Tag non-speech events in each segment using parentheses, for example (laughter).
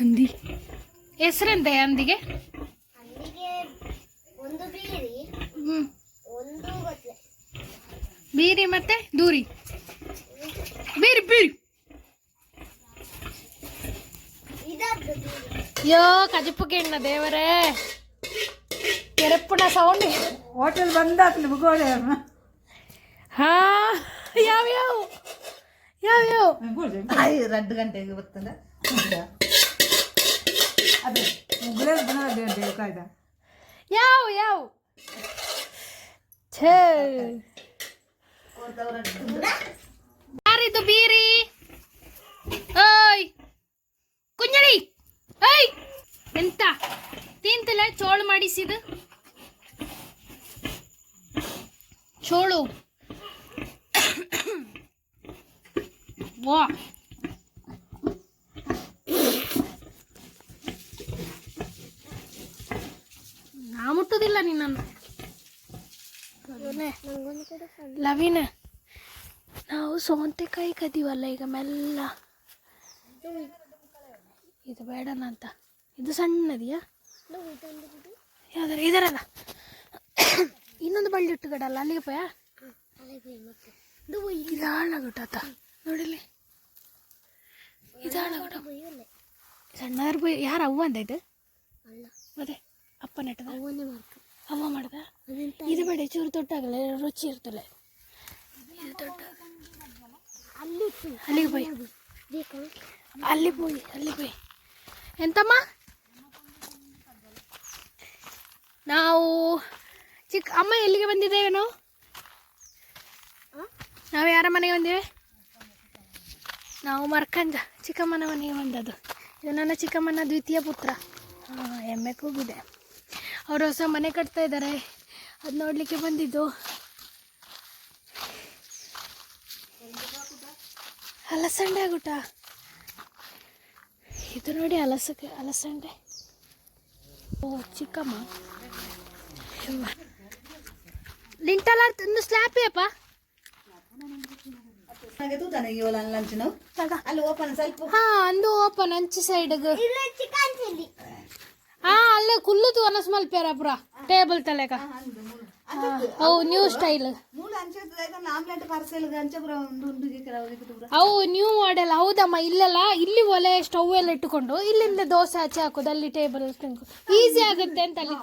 ಹಂದಿ ಹೆಸರೆಂತೆ ಹಂದಿಗೆ? ಅಲ್ಲಿಗೆ ಒಂದು ಬೀರಿ ಹ್ಮ್. ಒಂದು ಗೊತ್ತಲೆ ಬೀರಿ ಮತ್ತೆ ದೂರಿ. ಬೀರಿ ಬೀರಿ. ಇದದ್ದು ಬೀರಿ. ಅಯ್ಯೋ ಕಜಿಪ್ಪುಗೆ ಎಣ್ಣ ದೇವರೇ. ಎರಪ್ಪನ ಸೌಂಡ್ ಹೋಟೆಲ್ ಬಂದಾತ್ ನಿಮ್ಗೋಳೆ ಹಾ ಯಾವ್ಯಾವ? ಯಾವ್ಯಾವ? రెండు ಗಂಟೆಗೆ ಬರ್ತದೆ. ಅದೇ ಮುಗ್ಲೇ ಬಂದ ಗಂಟೆಗೆ ಕಾಯ್ದ ಯಾವ ಯಾವ ಛೇ ಯಾರಿದು ಬೀರಿ ಓಯ್ ಕುಂಜಳಿ ಓಯ್ ಎಂತ ತಿಂತಿಲ್ಲ ಚೋಳು ಮಾಡಿಸಿದು ಚೋಳು ವಾ ಲವಿನ ನಾವು ಸೌಂತೆಕಾಯಿ ಕದೀವಲ್ಲ ಈಗ ಮೆಲ್ಲ. ಇದು ಬೇಡನ ಅಂತ. ಇದು ಸಣ್ಣದಿಯಾ? ಯಾವ್ದಾರ ಇದರಲ್ಲ. ಇನ್ನೊಂದು ಬಳ್ಳಿ ಇಟ್ಟು ಗಡಲ್ಲ ಅಲ್ಲಿಗೆ ಪಯ? ಇದು ಹಾಳಾಗುಟ್ಟಾತ ನೋಡಿಲಿ ಇದು ಹಾಳಾಗುಟ ಸಣ್ಣ ಯಾರು ಅವ್ವ ಅಂತ ಇದು? ಅದೇ ಮತ್ತೆ ಅಪ್ಪ ನೆಟ್ಟದ ಅವ್ವನೇ ಮಾಡ್ಕ ಅಮ್ಮ ಮಾಡ್ದ? ಇದು ಬೇಡ ಚೂರು ತೊಟ್ಟಾಗಲ್ಲ ರುಚಿ ಇರ್ತಲ್ಲ ಅಲ್ಲಿ ಅಲ್ಲಿಗೆ ಬೈ. ಅಲ್ಲಿ ಬೋಯ್ ಅಲ್ಲಿ ಎಂತಮ್ಮ? ನಾವು ಚಿಕ್ಕ ಅಮ್ಮ ಎಲ್ಲಿಗೆ ಬಂದಿದ್ದೇವೆ ನಾವು ನಾವು ಯಾರ ಮನೆಗೆ ಬಂದೇವೆ? ನಾವು ಮರ್ಕಂಜ ಚಿಕ್ಕಮ್ಮನ ಮನೆಗೆ ಬಂದದ್ದು. ಇದು ನನ್ನ ಚಿಕ್ಕಮ್ಮನ ದ್ವಿತೀಯ ಪುತ್ರ. ಹಾಂ ಎಮ್ಮೆ ಕೂಗಿದೆ. ಅವರು ಹೊಸ ಮನೆ ಕಟ್ತಾ ಇದ್ದಾರೆ ಅದು ನೋಡಲಿಕ್ಕೆ ಬಂದಿದ್ದು. ಅಲಸಂಡೆ ಆಗುಟ್ಟ ಇದು ನೋಡಿ ಅಲಸಕ್ಕೆ ಅಲಸಂಡೆ ಓ ಚಿಕ್ಕಮ್ಮ. ಯವ್ವ. ತಂದು ಒಂದು ಸ್ಲ್ಯಾಪ್ ಅಪ್ಪ? ತೂತಾನೆ ಅಲ್ಲಿ ಓಪನ್ ಸ್ವಲ್ಪ. ಹಾ ಅಂದು ಓಪನ್ ಅಂಚು ಸೈಡ್ಗೆ ಹಾ ಅಲ್ಲೇ ಕುಲ್ಲುತು ಅನಸ್ ಮಲ್ಪೇರ ಪುರ ಟೇಬಲ್ ತಲೆಗ. ಅವು ನ್ಯೂ ಸ್ಟೈಲ್ ಅವು ನ್ಯೂ ಮಾಡೆಲ್ ಹೌದಮ್ಮ ಇಲ್ಲೆಲ್ಲ ಇಲ್ಲಿ ಒಲೆ ಸ್ಟವ್ ಎಲ್ಲ ಇಟ್ಟುಕೊಂಡು ಇಲ್ಲಿಂದ ದೋಸೆ ಆಚೆ ಹಾಕೋದು ಅಲ್ಲಿ ಟೇಬಲ್ ಈಸಿ ಆಗುತ್ತೆ ಅಂತ ಅಲ್ಲಿ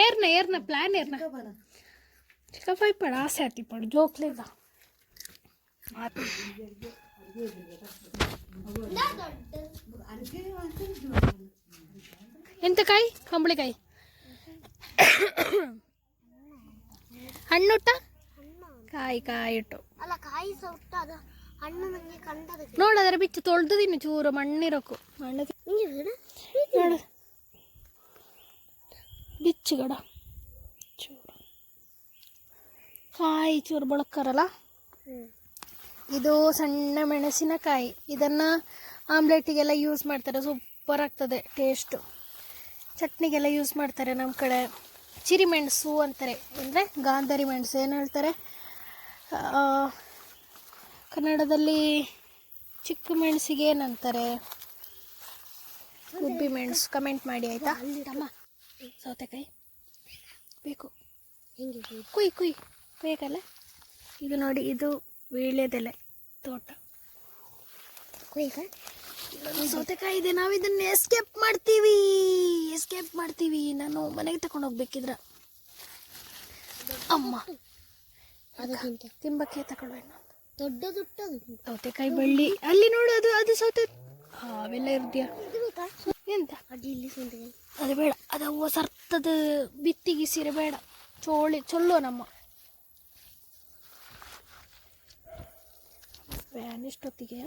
ಏರ್ನ ಏರ್ನ ಪ್ಲಾನ್ ಏರ್ನ? ಚಿಕ್ಕಪ್ಪ ಪಡ ಆಸೆ ಆತಿ ಪಡು. ಜೋಕ್ಲಿಂದ ಎಂತ ಕಾಯಿ ಕಂಬಳಿಕಾಯಿ ಹಣ್ಣುಟ್ಟ ಕಾಯಿ ಕಾಯಿ ಇಟ್ಟು ಅಲ್ಲ ಕಾಯಿ ಸೊಟ್ಟ ಅದು ಹಣ್ಣು ನಂಗೆ ಕಂಡದ ನೋಡು ಅದರ ಬಿಚ್ಚು ತೊಳ್ದು ತಿನ್ನು ಚೂರು ಮಣ್ಣಿರಕ್ಕು ಮಣ್ಣು ತಿ- ನಿಂಗೆ ಬೇಡ ನೋಡು ಬಿಚ್ಚು ಗಡ ಚೂರು ಕಾಯಿ ಚೂರು ಬಳಕ್ಕಾರಲ್ಲ ಇದು ಸಣ್ಣ ಮೆಣಸಿನಕಾಯಿ. ಇದನ್ನು ಆಮ್ಲೆಟಿಗೆಲ್ಲ ಯೂಸ್ ಮಾಡ್ತಾರೆ. ಸೂಪರ್ ಆಗ್ತದೆ ಟೇಸ್ಟು ಚಟ್ನಿಗೆಲ್ಲ ಯೂಸ್ ಮಾಡ್ತಾರೆ ನಮ್ಮ ಕಡೆ. ಚಿರಿ ಮೆಣಸು ಅಂತಾರೆ. ಅಂದರೆ ಗಾಂಧಾರಿ ಮೆಣಸು ಏನು ಹೇಳ್ತಾರೆ? ಕನ್ನಡದಲ್ಲಿ ಚಿಕ್ಕ ಮೆಣಸಿಗೆ ಏನಂತಾರೆ ಉಬ್ಬಿ ಮೆಣಸು. ಕಮೆಂಟ್ ಮಾಡಿ ಆಯಿತಾ? ಸೌತೆಕಾಯಿ. ಬೇಕು. ಹಿಂಗೆ ಕುಯ್ ಕುಯ್. ಬೇಕಲ್ಲ? ಇದು ನೋಡಿ ಇದು ವೀಳ್ಯದೆಲೆ. ತೋಟ. ಇಲ್ಲೊಂದು ಸೌತೆಕಾಯಿ ಇದೆ. ನಾವು ಇದನ್ನ ಎಸ್ಕೇಪ್ ಮಾಡ್ತೀವಿ. ಎಸ್ಕೇಪ್ ಮಾಡ್ತೀವಿ. ನಾನು ಮನೆಗೆ ತಕೊಂಡು ಹೋಗ್ಬೇಕಿದ್ರ. ಅಮ್ಮ. ತಿಂಬಕ್ಕೆ ತಗೊಳ್ಬೇಡ. ದೊಡ್ಡ ದೊಡ್ಡ ಸೌತೆಕಾಯಿ ಬಳ್ಳಿ. ಅಲ್ಲಿ ನೋಡು ಅದು ಅದು ಸೌತೆ ಅವೆಲ್ಲ ಬೇಕಾ ಎಂತ? ಅದು ಬೇಡ. ಅದು ಸರ್ತದ ಬಿತ್ತಿಗೆ ಸೀರೆ ಬೇಡ. ಚೋಳಿ ಚೊಲ್ಲೋ ನಮ್ಮ. ವ್ಯಾನ್ ಎಷ್ಟೊತ್ತಿಗೆ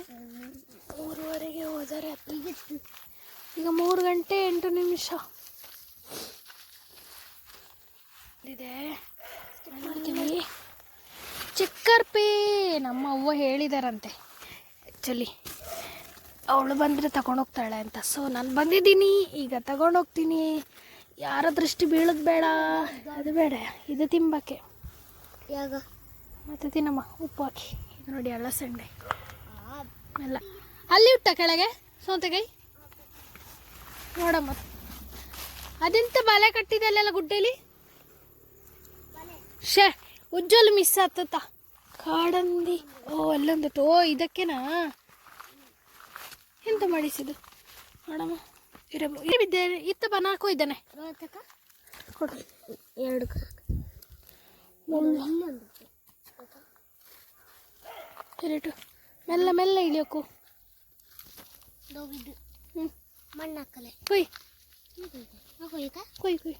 ಮೂರುವರೆಗೆ ಹೋದರೆ ಈಗ ಈಗ ಮೂರು ಗಂಟೆ ಎಂಟು ನಿಮಿಷ. ಇದೆ. ಚಿಕ್ಕರ್ಪಿ ನಮ್ಮ ಅವ್ವ ಹೇಳಿದಾರಂತೆ. ಆ್ಯಕ್ಚುಲಿ ಅವಳು ಬಂದರೆ ತಗೊಂಡೋಗ್ತಾಳೆ ಅಂತ. ಸೊ ನಾನು ಬಂದಿದ್ದೀನಿ. ಈಗ ತಗೊಂಡೋಗ್ತೀನಿ. ಯಾರ ದೃಷ್ಟಿ ಬೀಳೋದು ಬೇಡ. ಅದು ಬೇಡ. ಇದು ತಿಂಬಕ್ಕೆ. ಯಾಗ? ಮತ್ತೆ ತಿನ್ನಮ್ಮ. ಉಪ್ಪು ಹಾಕಿ. ನೋಡಿ ಅಳಸಂಡೆ ಎಲ್ಲ ಅಲ್ಲಿ. ಇಟ್ಟ ಕೆಳಗೆ? ಸೌತೆಕಾಯಿ ನೋಡಮ್ಮ. ಅದೆಂತ ಬಲೆ ಕಟ್ಟಿದಲ್ಲೆಲ್ಲ ಗುಡ್ಡೇಲಿ ಶೇ ಉಜ್ವಲ್ ಮಿಸ್ ಆತತ ಕಾಡಂದಿ. ಓ, ಅಲ್ಲೊಂದು ಓ ಇದಕ್ಕೆನಾ? ಎಂತ ಮಾಡಿಸಿದ್ದು? ನೋಡಮ್ಮ. ಇರಮ್ಮ. ಬಿದ್ದೆ, ಇತ್ತ ಬನ ಇದ್ದಾನೆ ಕೊಡು ಎರಡು ಮುಳ್ಳು ಇರಿಟು ಮೆಲ್ಲ ಮೆಲ್ಲ ಇಳಿಯೋಕು. ಹ್ಞೂ ಮಣ್ಣು ಹಾಕಲೆ ಕೊಯ್. ಕೊಯ್ ಕೊಯ್.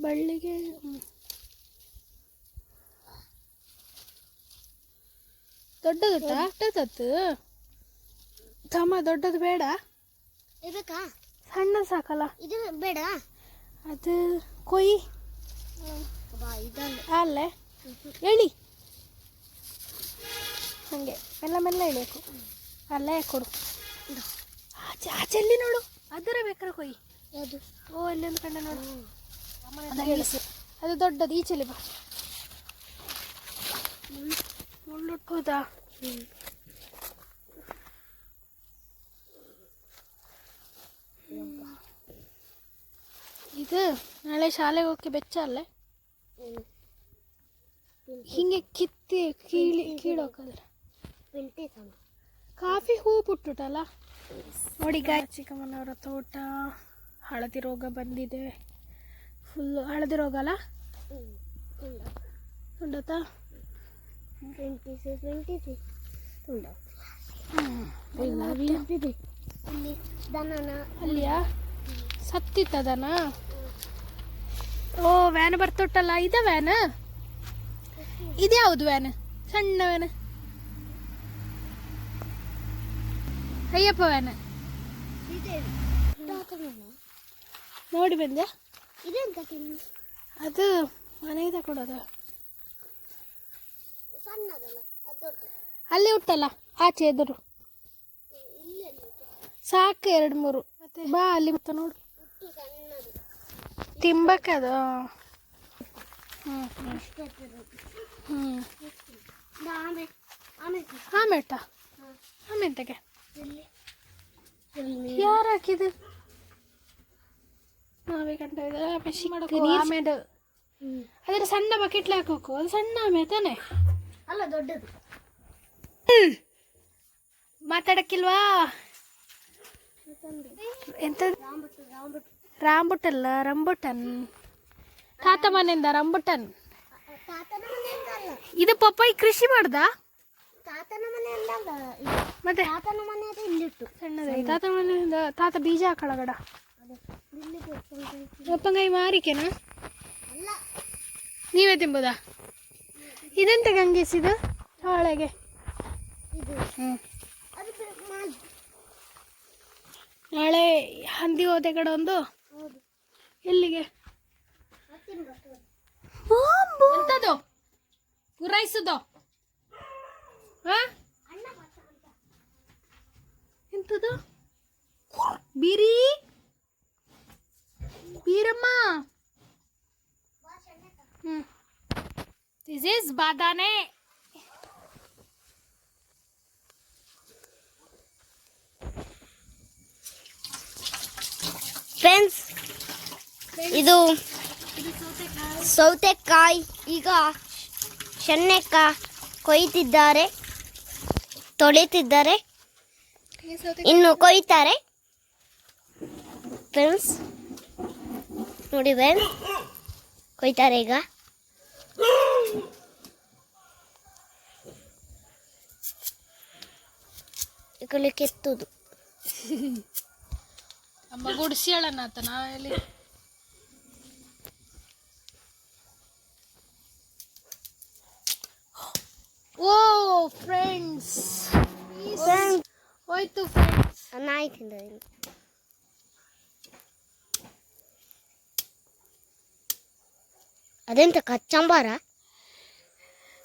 ಬಳ್ಳಿಗೆ. ದೊಡ್ಡದು ಅಷ್ಟೊತ್ತು ತಮ್ಮ ದೊಡ್ಡದು ಬೇಡ. ಇದಕ್ಕಾ ಸಣ್ಣ ಸಾಕಲ್ಲ. ಇದು ಬೇಡ. ಅದು ಕೊಯ್. ಅಲ್ಲೇ. ಎಳಿ ಹಂಗೆ. ಮೆಲ್ಲ ಮೆಲ್ಲ ಎಳಿಬೇಕು ಅಲ್ಲೇ ಕೊಡು. ಆಚೆ ಆಚೆ ಎಲ್ಲಿ ನೋಡು. ಅದರ ಬೇಕಾರೆ ಕೊಯ್. ಯಾವುದು? ಓ ಅಲ್ಲೊಂದು ಕಂಡ ನೋಡು. ಅದು ದೊಡ್ಡದು ಈಚೆಲಿ ಬಾ. ಮುಳ್ಳುಟ್ಟೋದಾ ಇದು ನಾಳೆ ಶಾಲೆಗೆ ಹೋಗಿ ಬೆಚ್ಚ ಅಲ್ಲೇ? ಹಿಂಗೆ ಕಿತ್ತಿ ಕೀಳಿ ಕೀಳೋಕದ್ರ ಸಮ ಕಾಫಿ ಹೂ ಬಿಟ್ಟುಟಲ್ಲ ನೋಡಿ ಗಾಯ ಚಿಕ್ಕಮ್ಮನವರ ತೋಟ ಹಳದಿ ರೋಗ ಬಂದಿದೆ. ಫುಲ್ಲು ಹಳದಿ ರೋಗ ಅಲ್ಲ? ಉಂಡತಾ ಟ್ವೆಂಟಿ ಸಿಕ್ಸ್ ಟ್ವೆಂಟಿ ಸಿಕ್ಸ್ ಇದೆ. ಇಲ್ಲಿ ದನನ. ಅಲ್ಲಿಯಾ? ಸತ್ತಿತ್ತದನ ಓ ವ್ಯಾನ್ ಬರ್ತೊಟ್ಟಲ್ಲ? ಇದ ವ್ಯಾನ್ ಇದ್ಯಾವುದು ವ್ಯಾನ್ ಸಣ್ಣ ವ್ಯಾನ್ ಅಯ್ಯಪ್ಪ ವ್ಯಾನ್ ಇದೆ ದಾಖಲೆನ? ನೋಡಿ ಬಂದೆ ಅದು ಮನೆಗೆ ಕೊಡೋದು ಸಣ್ಣದಲ್ಲ ಅದು ಅಲ್ಲಿ ಉಟ್ಟಲ್ಲ ಆಚೆ ಎದುರು. ಇಲ್ಲಿ ಸಾಕು ಎರಡು ಮೂರು. ಮತ್ತೆ ಬಾ ಅಲ್ಲಿ ಮತ್ತೆ ನೋಡು. ತಿಂಬಕದ ಹ್ಮ್ ಹ್ಮ್. ಅದು ಹ್ಞೂ. ಹ್ಞೂ ಆಮೇಟ ಆಮೇಟಗೆ ಯಾರು ಹಾಕಿದ್ದು? ನಾವೇ ಮಾಡಕ್ಕೆ ಆಮೇಲೆ ಅದರ ಸಣ್ಣ ಬಕೆಟ್ಲೆ ಹಾಕೋಕು. ಅದು ಸಣ್ಣ ಆಮೆ ತಾನೆ. ಅಲ್ಲ ದೊಡ್ಡದು. ಮಾತಾಡಕ್ಕಿಲ್ವಾ? ಎಂತ ರಾಂಬುಟಲ್ಲ ರಂಬುಟನ್ ತಾತ ಮನೆಯಿಂದ ರಂಬುಟನ್ ಅಲ್ಲ. ಇದು ಪಪ್ಪಾಯಿ ಕೃಷಿ ಮಾಡ್ದ? ತಾತನ ಮನೆ ಇದು. ಮತ್ತೆ? ತಾತನ ಮನೆಯಿಂದ ಇಲ್ಲಿಟ್ಟು ಸಣ್ಣದಾಗಿ ತಾತನ ಮನೆಯಿಂದ ತಾತ ಬೀಜ ಹಾಕಳಗಡ ಒಪ್ಪಂಗಾಯಿ ಮಾರಿಕೆನಾ? ನೀವೇ ತಿಂಬೋದಾ ಇದೆಂತ ಗಂಗಿಸಿದು ಹಾಳೆಗೆ ಇದು. ಅದು ಮಾಡಿ. ನಾಳೆ ಹಂದಿ ಹೋದೆ ಕಡೆ ಒಂದು. ಹೌದು. ಎಲ್ಲಿಗೆ? ಅದು ಎಂತದು? ಪೂರೈಸುದು? ಎಂತದು? ಬೀರಿ? ಬೀರಮ್ಮ? ಹ್ಮ್. ದಿಸ್ ಈಸ್ ಬಾದಾನೆ ಫ್ರೆಂಡ್ಸ್ ಇದು ಸೌತೆಕಾಯಿ. ಈಗ ಶೆಣ್ಣೆಕಾಯಿ ಕೊಯ್ತಿದ್ದಾರೆ. ತೊಳಿತಿದ್ದಾರೆ. ಇನ್ನು ಕೊಯ್ತಾರೆ. ಫ್ರೆಂಡ್ಸ್ ನೋಡಿ ಬೇನ್ ಕೊಯ್ತಾರೆ ಈಗ. ಕೆತ್ತುದು. ಅಮ್ಮ ಗುಡಿಸ್ಯಾಳನ್ನ ಆತ ನಾ ಎಲ್ಲಿ ಓ ಫ್ರೆಂಡ್ಸ್ ಹೋಯ್ತು ಫ್ರೆಂಡ್ಸ್ ನಾಯಿ ತಿಂದ ಅದೆಂತ ಕಚ್ಚಂಬಾರ?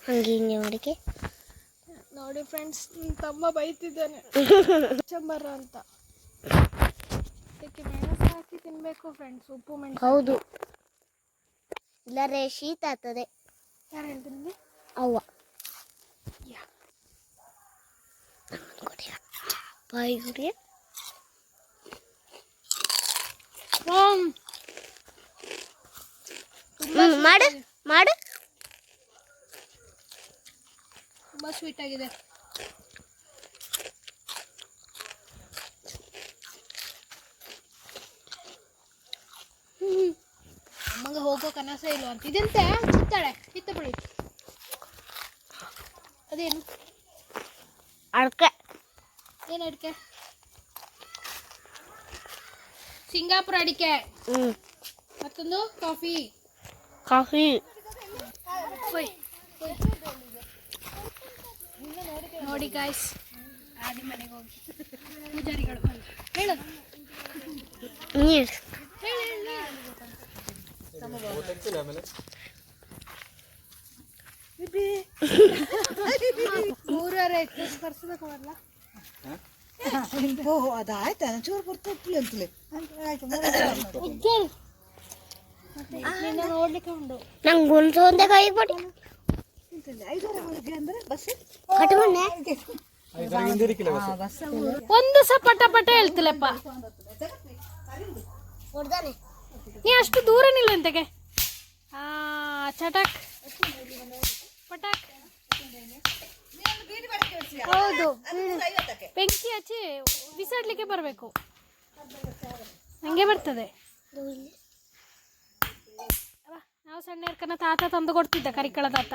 ಹಂಗೆ ಹಿಂಗೆ ಮಾಡಿಕೆ ನೋಡಿ ಫ್ರೆಂಡ್ಸ್ ತಮ್ಮ ಬೈತಿದ್ದಾನೆ. ಕಚ್ಚಂಬಾರ ಅಂತ. ಅದಕ್ಕೆ ಮೆಣಸು ಹಾಕಿ ತಿನ್ಬೇಕು ಫ್ರೆಂಡ್ಸ್ ಉಪ್ಪು ಮೆಣಸು ಹೌದು. ಇಲ್ಲರೆ ಶೀತ ಆಗ್ತದೆ. ಯಾರು ಹೇಳ್ತೀನಿ ಅವ್ವ. ಹ್ಮ್ ಮಾಡು ಮಾಡು. ತುಂಬಾ ಸ್ವೀಟ್ ಆಗಿದೆ. ಅಮ್ಮಂಗೆ ಹೋಗೋ ಕನಸ ಇಲ್ಲ ಅಂತ. ಇದೆಂತೆ ಕಿತ್ತಾಳೆ ಕಿತ್ತ ಬಿಡಿ ಅದೇನು? ಅಡ್ಕೆ ಏನು ಅಡಿಕೆ ಸಿಂಗಾಪುರ ಅಡಿಕೆ ಹ್ಮ್ ಮತ್ತೊಂದು ಕಾಫಿ ಕಾಫಿ ಹೋಯ್ ನೋಡಿ ಗಾಯ್ಸ್ ಆದಿ ಮನೆಗೆ ಹೋಗಿ ಪೂಜಾರಿಗಳು ಹೇಳು ನೀರು ಹೇಳು ಹೇಳು, ಅಲ್ಲ (laughs) ಓ ಅದಾಯ್ತಾ? ಚೂರು ಅಂತಲೇ. ನೋಡ್ಲಿಕ್ಕೆ ಉಂಟು. ನಂಗೆ ಒಂದು ಒಂದೇ ಮೊನ್ನೆ ಬಸ್ ಒಂದು ಸಹ ಪಟ ಪಟ ಹೇಳ್ತಿಲ್ಲಪ್ಪ. ನೀ ಅಷ್ಟು ದೂರ ನಿಲ್ಲಂತೆಗೆ ಆ ಚಟಕ್. ಪಟಕ್. ಹೌದು. ಬೆಂಕಿ ಹಚ್ಚಿ ಬಿಸಾಡ್ಲಿಕ್ಕೆ ಬರಬೇಕು. ಹಂಗೆ ಬರ್ತದೆ. ನಾವು ಸಣ್ಣ ಇರ್ಕನ ತಾತ ತಂದು ಕೊಡ್ತಿದ್ದ ಕರಿಕಳ ತಾತ.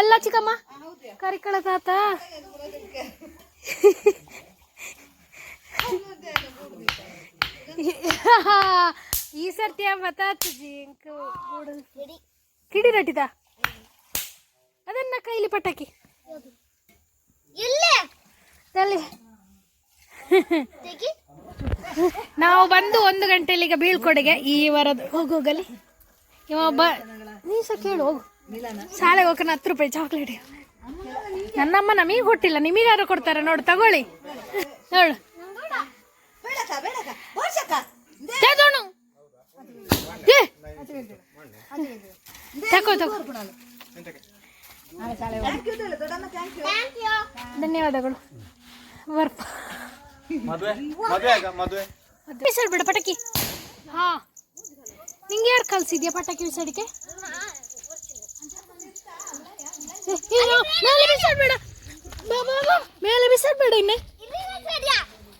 ಅಲ್ಲ ಚಿಕ್ಕಮ್ಮ ಕರಿಕಳ ತಾತ. ಈ ಸರ್ತಿ ಮತಾತ್ಜಿ ಬಿಡಿ ಕಿಡಿ ರಟ್ಟಿದ? ಅದನ್ನ ಕೈಲಿ ಪಟಾಕಿ. ನಾವು ಬಂದು ಒಂದು ಗಂಟೆಲಿ ಈಗ ಬೀಳ್ಕೊಡೆಗೆ ಈ ವಾರದ ಹೋಗೋಗಲಿ ಇವ ಒಬ್ಬ ನೀ ಸಹ ಕೇಳು ಹೋಗು. ಶಾಲೆಗೆ ಹೋಗೋಣ ಹತ್ತು ರೂಪಾಯಿ ಚಾಕ್ಲೇಟ್ ನನ್ನಮ್ಮ ನಮಗೆ ಕೊಟ್ಟಿಲ್ಲ ನಿಮಗಾರು ಕೊಡ್ತಾರೆ ನೋಡು ತಗೊಳ್ಳಿ. ಏ. ತಗೋ ತಗೋ. ಧನ್ಯವಾದಗಳು. ಬರ್ಪ. ಮದುವೆ ಮದುವೆ ಆಗ ಮದುವೆ. ಬಿಸಾಡ್ಬೇಡ ಪಟಾಕಿ. ಹಾ. ನಿಂಗೆ ಯಾರು ಕಲ್ಸಿದ್ಯಾ ಪಟಾಕಿ ಬಿಸಾಡಿಕೆ ಮೇಲೆ ಬಿಸಾಡ್ಬೇಡ. ಬಾ, ಬಾ, ಬಾ. ಮೇಲೆ ಬಿಸಾಡ್ಬೇಡ ಇನ್ನೆ.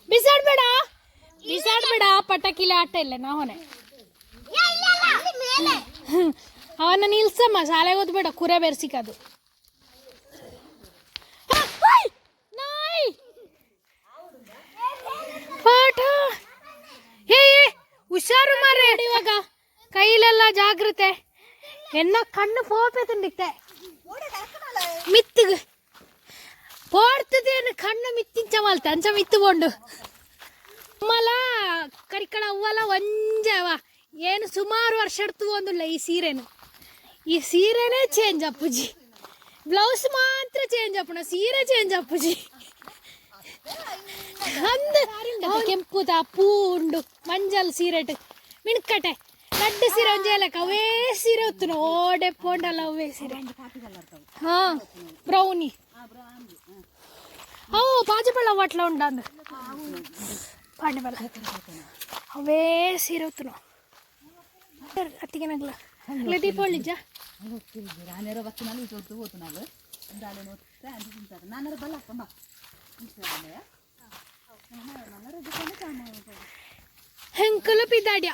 ಬಿಸಾಡ್ಬೇಡ. ಬಿಸಾಡ್ಬೇಡ ಪಟಾಕಿಲಿ ಆಟ ಇಲ್ಲ ನಾವನೆ ಅವನ ನಿಲ್ಸಮ್ಮ ಶಾಲೆಗೆ ಓದ್ಬೇಡ ಕುರೆ ಬೆರ್ಸಿಕದು. ಎನ್ನ கண்ணு போப்பே திண்டுக்கிட்ட மித்துக்கு ಕಣ್ಣು என்ன கண்ணு மித்திச்சவாள் தஞ்ச மித்து ಮಲ ಅಮ್ಮಲ ಕರಿಕಳ ಹೂವಲ್ಲ ಒಂಜವ ಏನು ಸುಮಾರು ವರ್ಷ ಇಡ್ತು ಒಂದು ಈ ಸೀರೆನು ಈ ಸೀರೆನೇ ಚೇಂಜ್ ಅಪ್ಪುಜಿ ಬ್ಲೌಸ್ ಮಾತ್ರ ಚೇಂಜ್ ಅಪ್ಪಣ ಸೀರೆ ಚೇಂಜ್ ಅಪ್ಪುಜಿ ಕೆಂಪು ಕೆಂಪುದ ಪೂ ಉಂಡು ಮಂಜಲ್ ಸೀರೆಟ್ ಮಿಣ್ಕಟೆ ಲಡ್ಡು ಸೀರೆ ಒಂಜೇಲಕ ಅವೇ ಸೀರೆ ಹೊತ್ತುನು ಓಡೆ ಪೋಂಡಲ್ಲ ಅವೇ ಸೀರೆ. ಹಾ, ಬ್ರೌನಿ. ಅವು ಬಾಜುಬಳ್ಳ ವಾಟ್ಲ ಉಂಡಂದು ಪಾಂಡೆಬಲ್ಲ ಅವೇ ಸೀರೆ ಹೊತ್ತುನು ಅತ್ತಿಗೆ ನಗ್ಲ. ಅಗ್ಲ ದೀಪಾವಳಿ ಜಾ. ನಾನೇರೋ ಬಚ್ಚ ನಾನು ಇಟ್ಟು ಹೋತು ನಾನು ದಾಳಿ ನೋಡ್ತಾ ಅಂತ ತಿಂತಾರೆ ನಾನಾರ ಬಲ್ಲ ಕಂಬ ಹೆಂಕಲು ಬಿದ್ದಾಡ್ಯ